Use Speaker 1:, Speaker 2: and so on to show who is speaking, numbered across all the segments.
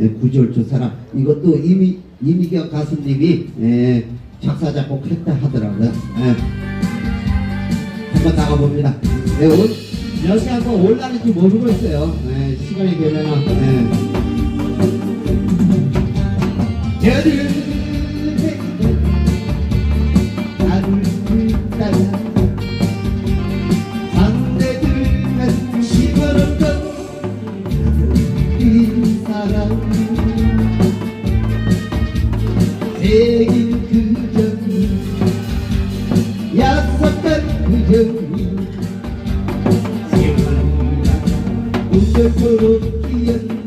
Speaker 1: 예, 구절초 사랑 이것도 이미 이미경 가수님이 예, 작사 작곡했다 하더라고요. 예. 한번 나가봅니다. 네, 올, 여기 한번 올라는지 모르고 있어요. 예, 시간이 되면은 예. 여를 세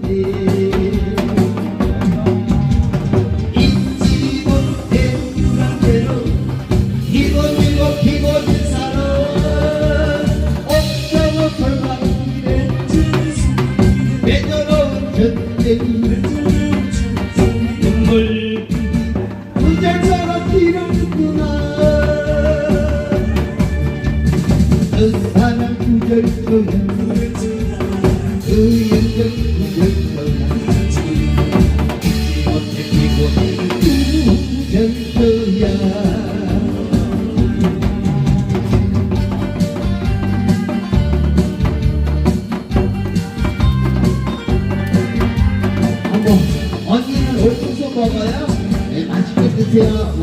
Speaker 1: 맛있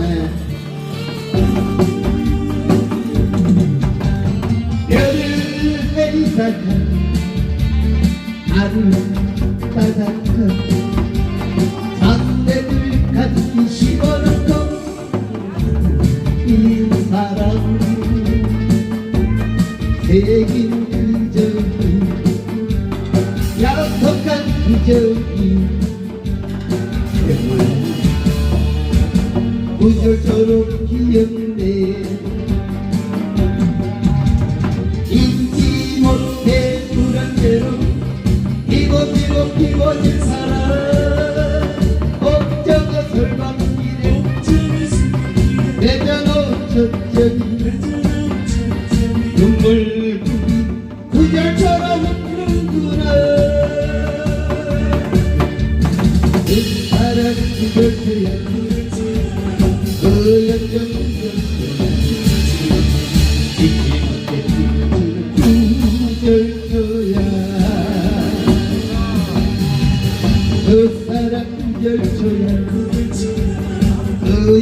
Speaker 1: 그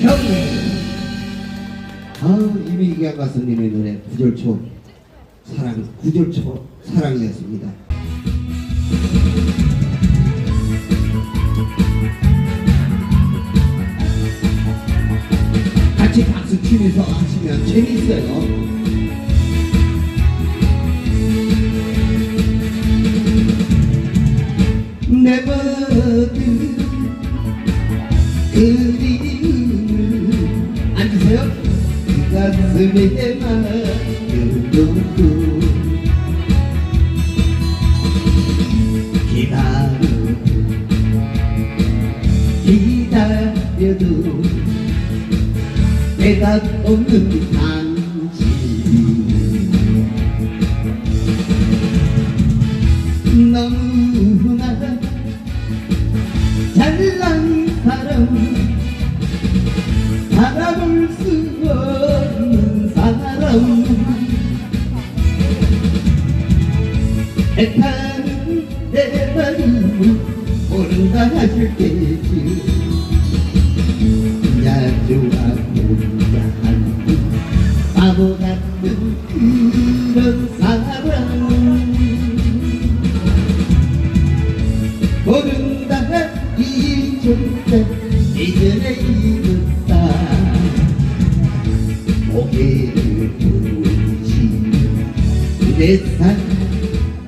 Speaker 1: 경례 아 이미경 가수님의 노래 구절초 사랑 구절초 사랑이었습니다 치면서 하시면 재밌어요. 내버린 그리움을 앉으세요. 그 가슴에 맡 없는 당신 너무나 잘난 사람. 바라볼 수 없는 사람. 애타는 내 마음을 모른다 하실 때지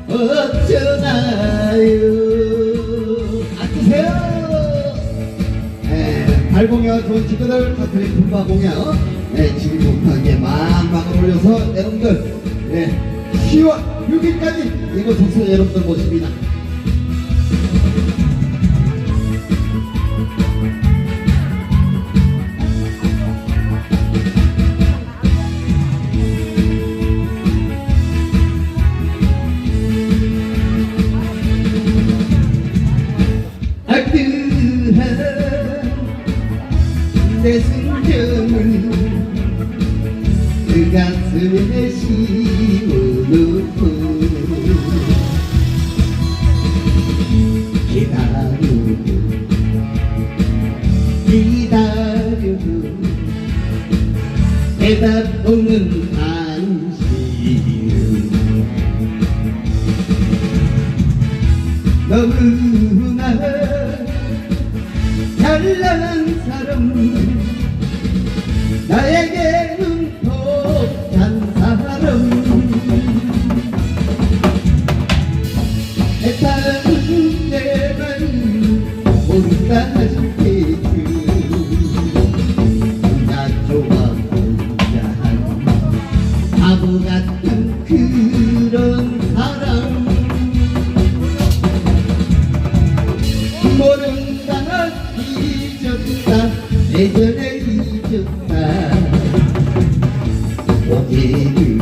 Speaker 1: 어쩌나요 앉으세요 네, 발공연 좋은 친구들 카트리 품바 공연. 네, 지금부터 망망을 올려서 여러분들 네, 10월 6일까지 이곳에서 여러분들 모십니다 고개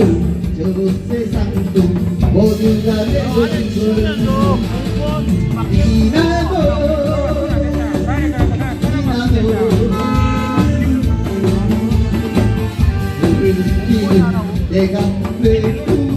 Speaker 2: 저 세상도 모두 나의 것이고
Speaker 1: 이나도 이나도 우리 뛰는 내가 왜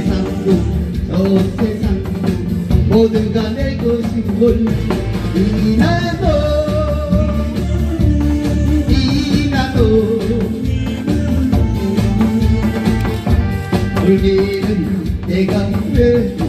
Speaker 1: 세상도 저 세상도 모두가 내 것인 걸 이나도 이나도. 울기는 내가 왜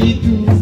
Speaker 1: be.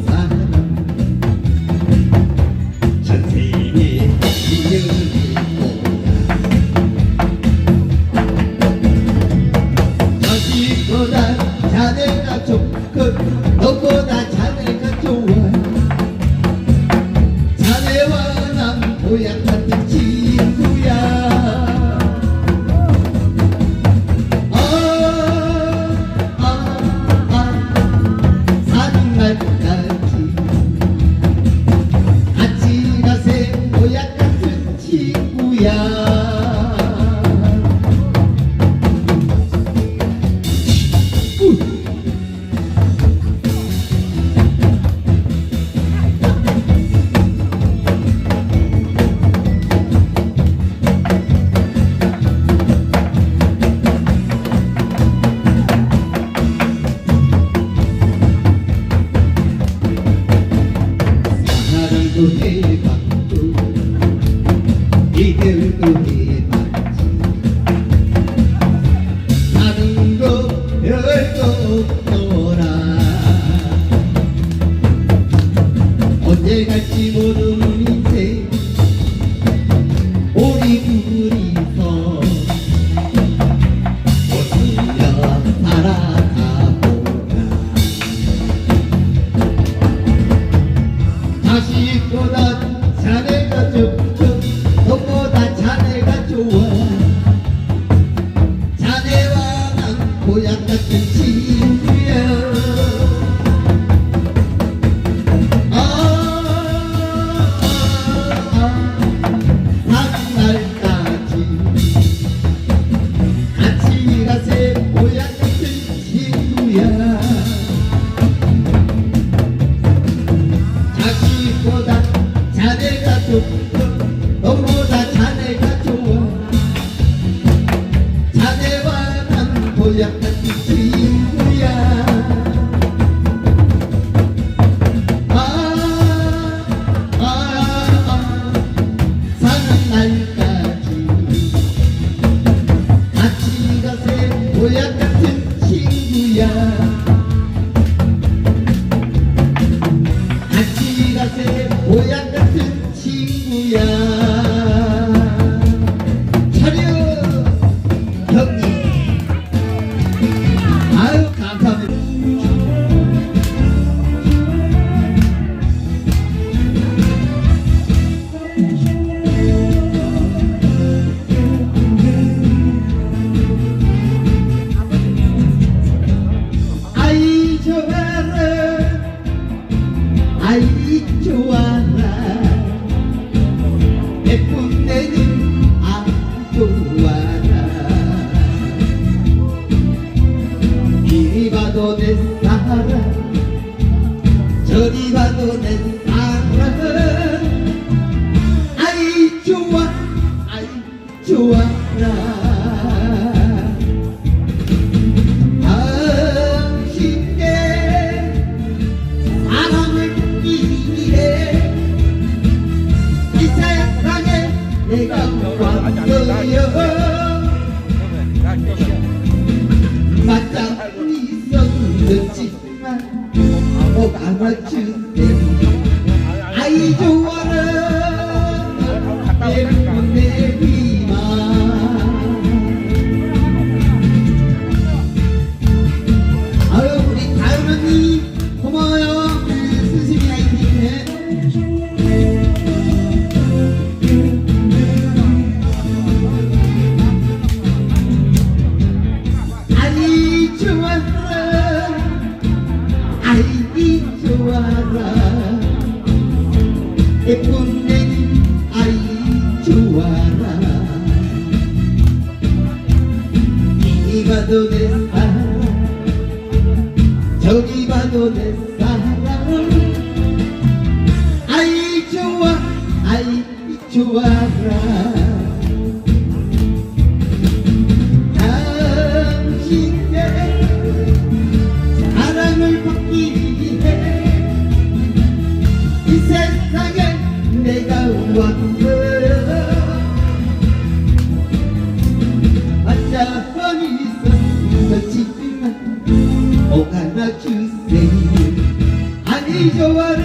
Speaker 1: 아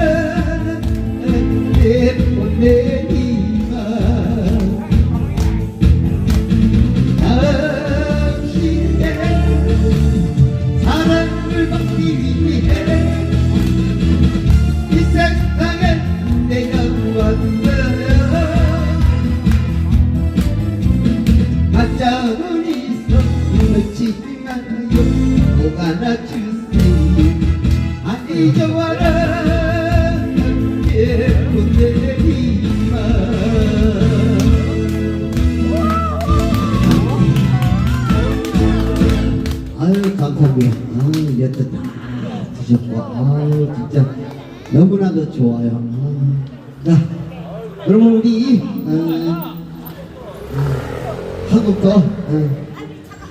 Speaker 1: 감사합니다. 아유 이제 다 드셨고 아유 진짜 너무나도 좋아요. 아유. 자 그러면 우리 어, 한국도 어,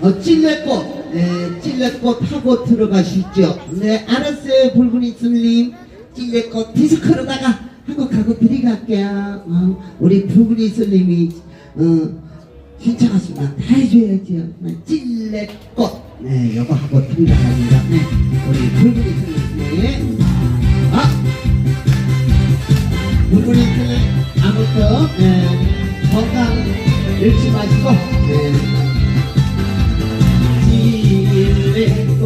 Speaker 1: 어, 찔레꽃 네, 찔레꽃 하고 들어가시죠. 네 알았어요 붉은 이슬님 찔레꽃 디스크로다가 한곡 하고 들어갈게요. 어, 우리 붉은 이슬님이 어, 신청하시면 다 해줘야죠. 네, 찔레꽃. 네, 요거 하고 들어갑니다. 네, 우리 이슬님. 네. 아! 붉은 이슬님, 아무튼, 네, 건강 잃지 마시고, 네. 찔레꽃,